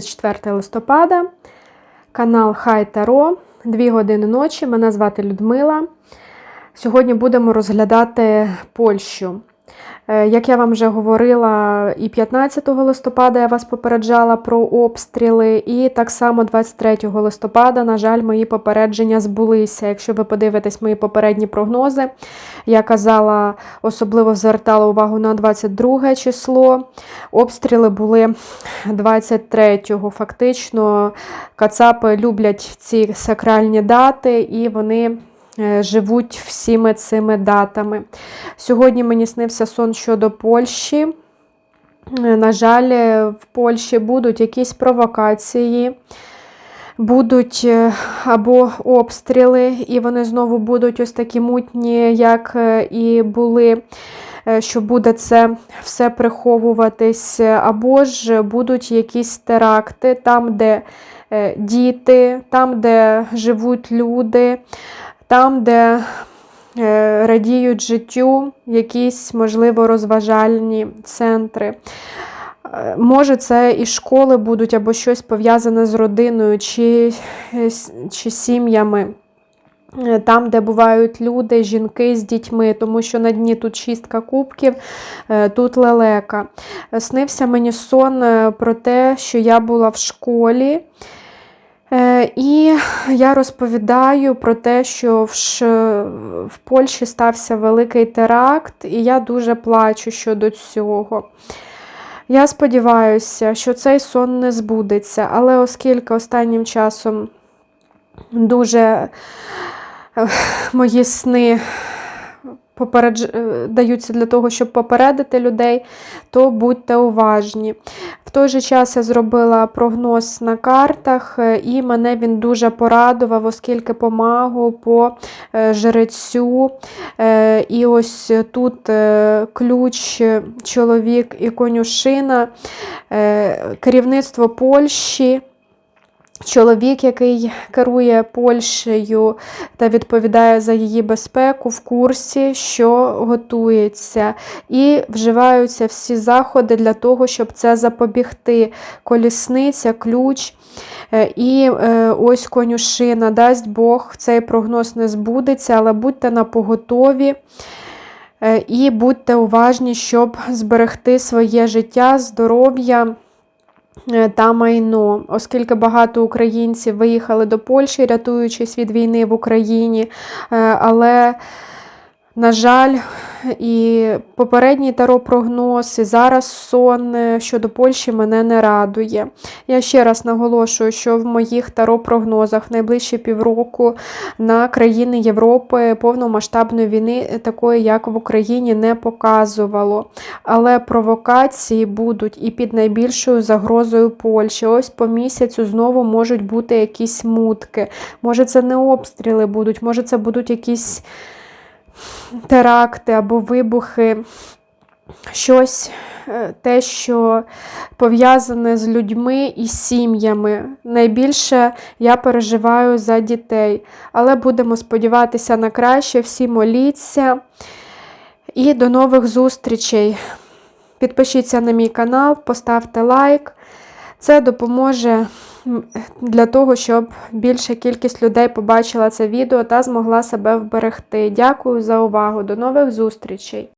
24 листопада, канал Хай Таро, 2 години ночі. Мене звати Людмила. Сьогодні будемо розглядати Польщу. Е, Як я вам вже говорила, і 15 листопада я вас попереджала про обстріли, і так само 23 листопада, на жаль, мої попередження збулися. Якщо ви подивитесь мої попередні прогнози, я казала, особливо звертала увагу на 22 число. Обстріли були 23-го. Фактично, кацапи люблять ці сакральні дати, і вони живуть всіми цими датами. Сьогодні мені снився сон щодо Польщі. Е, На жаль, е, в Польщі будуть якісь провокації, будуть е, або обстріли, і вони знову будуть ось такі мутні, як е, і були. е, Що буде це все приховуватись, або ж будуть якісь теракти там, де е, діти, там, де живуть люди, там, де е, радіють життю, якісь, можливо, розважальні центри. Е, Може, це і школи будуть, або щось пов'язане з родиною чи, е, чи сім'ями. Там, де бувають люди, жінки з дітьми, тому що на дні тут шістка кубків, тут лелека. Снився мені сон про те, що я була в школі. Е, І я розповідаю про те, що в, Польщі стався великий теракт, і я дуже плачу щодо цього. Я сподіваюся, що цей сон не збудеться, але оскільки останнім часом дуже е, мої сни попередж... е, даються для того, щоб попередити людей, то будьте уважні. Той же час я зробила прогноз на картах, е, і мене він дуже порадував, оскільки помагу по е, жрецю. Е, І ось тут ключ, чоловік і конюшина, керівництво Польщі. Чоловік, який керує Польщею та відповідає за її безпеку, в курсі, що готується, і вживаються всі заходи для того, щоб це запобігти. Колісниця, ключ. Е, І е, ось конюшина, дасть Бог, цей прогноз не збудеться, але будьте на поготові. Е, І будьте уважні, щоб зберегти своє життя, здоров'я та майно, оскільки багато українців виїхали до Польщі, рятуючись від війни в Україні. Е, Але, на жаль, і попередній таро-прогноз, і зараз сон е, щодо Польщі мене не радує. Я ще раз наголошую, що в моїх таро-прогнозах найближчі півроку на країни Європи повномасштабної війни, е, такої, як в Україні, не показувало. Але провокації будуть і під найбільшою загрозою Польщі. Ось по місяцю знову можуть бути якісь мутки. Може, це не обстріли будуть, може, це будуть якісь теракти або вибухи. Щось е, те, що пов'язане з людьми і сім'ями. Найбільше я переживаю за дітей. Але будемо сподіватися на краще. Всі моліться. І до нових зустрічей. Підпишіться на мій канал, поставте лайк. Це допоможе для того, щоб більша кількість людей побачила це відео та змогла себе вберегти. Дякую за увагу. До нових зустрічей!